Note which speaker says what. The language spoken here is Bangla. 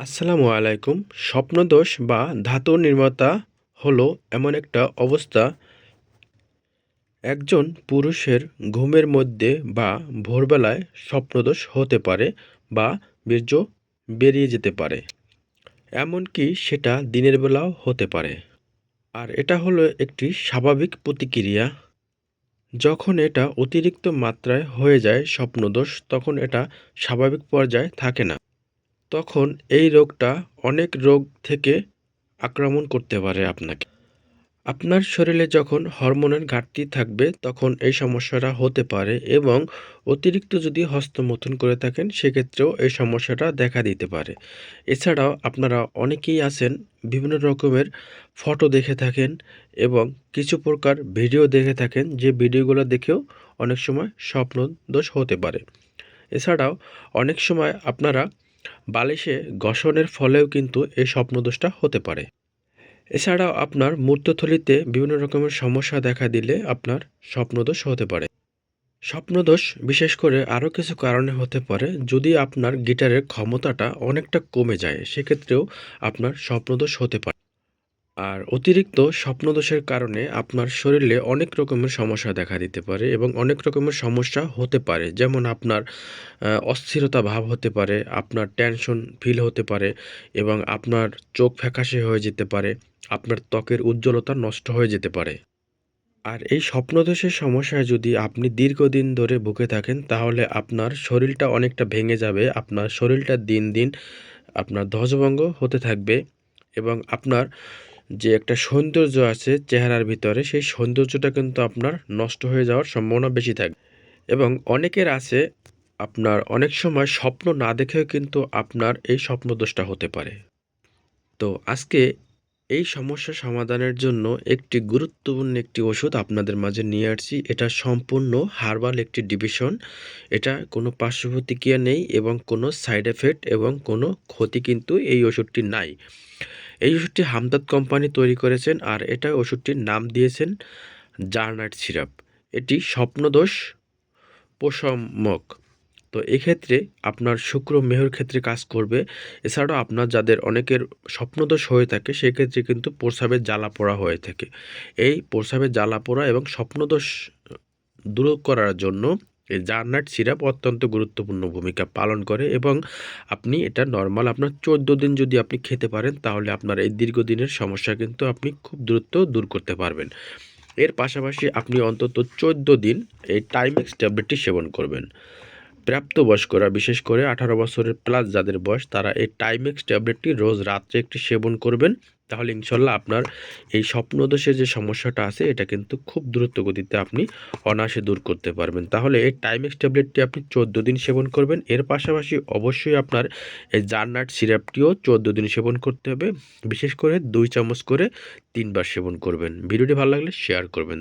Speaker 1: আসসালামু আলাইকুম। স্বপ্নদোষ বা ধাতু নির্মাতা হলো এমন একটা অবস্থা। একজন পুরুষের ঘুমের মধ্যে বা ভোরবেলায় স্বপ্নদোষ হতে পারে বা বীর্য বেরিয়ে যেতে পারে। এমনকি সেটা দিনের বেলাও হতে পারে। আর এটা হলো একটি স্বাভাবিক প্রতিক্রিয়া। যখন এটা অতিরিক্ত মাত্রায় হয়ে যায় স্বপ্নদোষ, তখন এটা স্বাভাবিক পর্যায়ে থাকে না। তখন এই রোগটা অনেক রোগ থেকে আক্রমণ করতে পারে আপনাকে। আপনার শরীরে যখন হরমোনের ঘাটতি থাকবে, তখন এই সমস্যাটা হতে পারে এবং অতিরিক্ত যদি হস্তমৈথুন করে থাকেন, সেক্ষেত্রেও এই সমস্যাটা দেখা দিতে পারে। এছাড়াও আপনারা অনেকেই আছেন, বিভিন্ন রকমের ফটো দেখে থাকেন এবং কিছু প্রকার ভিডিও দেখে থাকেন, যে ভিডিওগুলো দেখেও অনেক সময় স্বপ্ন দোষ হতে পারে। এছাড়াও অনেক সময় আপনারা বালিশে ঘষণের ফলেও কিন্তু এই স্বপ্নদোষটা হতে পারে। এছাড়াও আপনার মূর্তথলিতে বিভিন্ন রকমের সমস্যা দেখা দিলে আপনার স্বপ্নদোষ হতে পারে। স্বপ্নদোষ বিশেষ করে আরও কিছু কারণে হতে পারে যদি আপনার গিটারের ক্ষমতাটা অনেকটা কমে যায়, সেক্ষেত্রেও আপনার স্বপ্নদোষ হতে পারে। আর অতিরিক্ত স্বপ্নদোষের কারণে আপনার শরীরে অনেক রকমের সমস্যা দেখা দিতে পারে এবং অনেক রকমের সমস্যা হতে পারে। যেমন আপনার অস্থিরতা ভাব হতে পারে, আপনার টেনশন ফিল হতে পারে এবং আপনার চোখ ফ্যাকাশে হয়ে যেতে পারে, আপনার ত্বকের উজ্জ্বলতা নষ্ট হয়ে যেতে পারে। আর এই স্বপ্নদোষের সমস্যায় যদি আপনি দীর্ঘদিন ধরে ভুগে থাকেন, তাহলে আপনার শরীরটা অনেকটা ভেঙে যাবে, আপনার শরীরটা দিন দিন আপনার ধ্বজভঙ্গ হতে থাকবে এবং আপনার যে একটা সৌন্দর্য আছে চেহারার ভিতরে, সেই সৌন্দর্যটা কিন্তু আপনার নষ্ট হয়ে যাওয়ার সম্ভাবনা বেশি থাকে। এবং অনেকের আছে, আপনার অনেক সময় স্বপ্ন না দেখেও কিন্তু আপনার এই স্বপ্নদোষটা হতে পারে। তো আজকে এই সমস্যা সমাধানের জন্য একটি গুরুত্বপূর্ণ একটি ওষুধ আপনাদের মাঝে নিয়ে আসছি। এটা সম্পূর্ণ হার্বাল একটি ডিভিশন। এটা কোনো পার্শ্ব প্রতিক্রিয়া নেই এবং কোনো সাইড এফেক্ট এবং কোনো ক্ষতি কিন্তু এই ওষুধটি নাই। এই ওষুধটি হামদাদ কোম্পানি তৈরি করেছেন আর এটা ওষুধটির নাম দিয়েছেন জার্নাট সিরাপ। এটি স্বপ্নদোষ প্রশমক তো এক্ষেত্রে আপনার শুক্র মেহর ক্ষেত্রে কাজ করবে। এছাড়াও আপনার যাদের অনেকের স্বপ্নদোষ হয়ে থাকে, সেক্ষেত্রে কিন্তু প্রস্রাবের জ্বালা পোড়া হয়ে থাকে। এই প্রস্রাবের জ্বালা পোড়া এবং স্বপ্নদোষ দূর করার জন্য জারনাট সিরাপ অত্যন্ত গুরুত্বপূর্ণ ভূমিকা পালন করে এবং আপনি এটা নর্মাল আপনার চোদ্দ দিন যদি আপনি খেতে পারেন, তাহলে আপনার এই দীর্ঘদিনের সমস্যা কিন্তু আপনি খুব দ্রুত দূর করতে পারবেন। এর পাশাপাশি আপনি অন্তত চোদ্দ দিন এই টাইমেক্স ট্যাবলেটটি সেবন করবেন। প্রাপ্তবয়স্করা, বিশেষ করে আঠারো বছরের প্লাস যাদের বয়স, তারা এই টাইমেক্স ট্যাবলেটটি রোজ রাত্রে একটি সেবন করবেন। তাহলে ইনশাল্লাহ আপনার এই স্বপ্নদোষের যে সমস্যাটা আছে, এটা কিন্তু খুব দ্রুত গতিতে আপনি অনায়াসে দূর করতে পারবেন। তাহলে এই টাইমেক্স ট্যাবলেটটি আপনি চোদ্দ দিন সেবন করবেন। এর পাশাপাশি অবশ্যই আপনার এই জার্নাট সিরাপটিও চোদ্দ দিন সেবন করতে হবে। বিশেষ করে দুই চামচ করে তিনবার সেবন করবেন। ভিডিওটি ভালো লাগলে শেয়ার করবেন।